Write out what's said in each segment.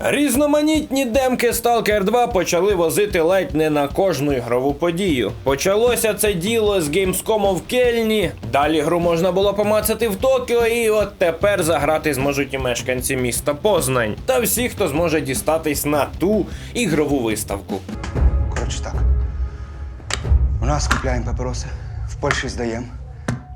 Різноманітні демки Stalker 2 почали возити ледь не на кожну ігрову подію. Почалося це діло з Gamescom в Кельні. Далі гру можна було помацати в Токіо, і от тепер заграти зможуть і мешканці міста Познань та всі, хто зможе дістатись на ту ігрову виставку. Коротше так. У нас купляємо папіроси, в Польщі здаємо.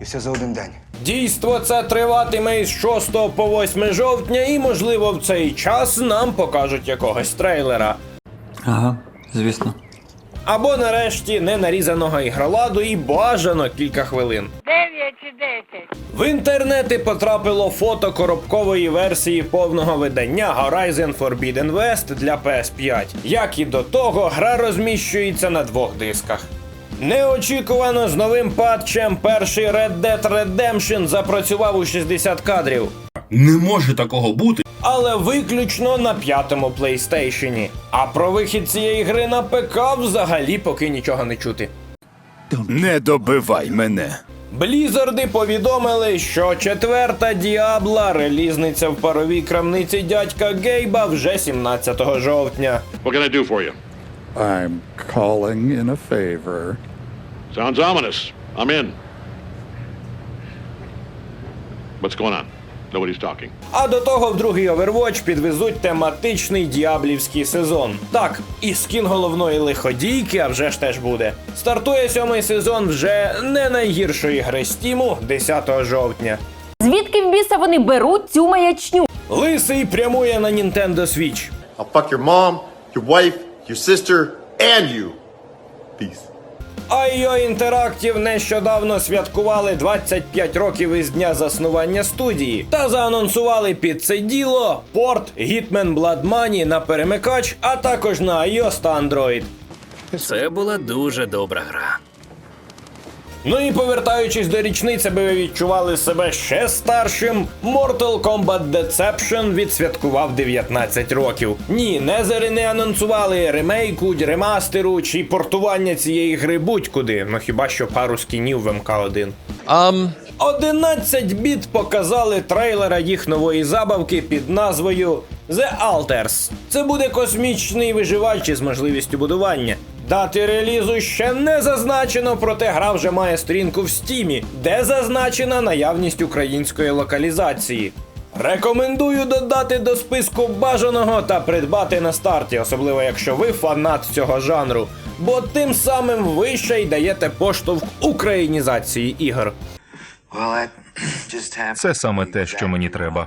І все за один день. Дійство це триватиме із 6 по 8 жовтня, і можливо в цей час нам покажуть якогось трейлера. Ага, звісно. Або нарешті ненарізаного ігроладу і бажано кілька хвилин. 9 чи 10. В інтернети потрапило фото коробкової версії повного видання Horizon Forbidden West для PS5. Як і до того, гра розміщується на двох дисках. Неочікувано з новим патчем перший Red Dead Redemption запрацював у 60 кадрів. Не може такого бути. але виключно на п'ятому PlayStation. А про вихід цієї гри на ПК взагалі поки нічого не чути. Не добивай мене. Блізарди повідомили, що четверта Діабла релізниця в паровій крамниці дядька Гейба вже 17 жовтня. What can I do for you? I'm calling in a favor. Sounds ominous. I'm in. What's going on? Nobody's talking. А до того в другий Overwatch підвезуть тематичний діаблівський сезон. Так, і скін головної лиходійки, а вже ж теж буде. Стартує сьомий сезон вже не найгіршої гри Стіму 10 жовтня. Звідки в біса вони беруть цю маячню? Лисий прямує на Nintendo Switch. I'll fuck your mom, your wife, your sister, and you. Peace. IO Interactive нещодавно святкували 25 років із дня заснування студії та заанонсували під це діло порт Hitman Blood Money на перемикач, а також на iOS та Android. Це була дуже добра гра. Ну і повертаючись до річниці, аби ви відчували себе ще старшим, Mortal Kombat Deception відсвяткував 19 років. Ні, Незери не анонсували ремейку, ремастеру чи портування цієї гри будь-куди, ну хіба що пару скінів в МК1. Um, 11 біт показали трейлера їх нової забавки під назвою The Alters. Це буде космічний виживач із можливістю будування. Дати релізу ще не зазначено, проте гра вже має сторінку в стімі, де зазначена наявність української локалізації. Рекомендую додати до списку бажаного та придбати на старті, особливо якщо ви фанат цього жанру, бо тим самим ви ще й даєте поштовх українізації ігор. Це саме те, що мені треба.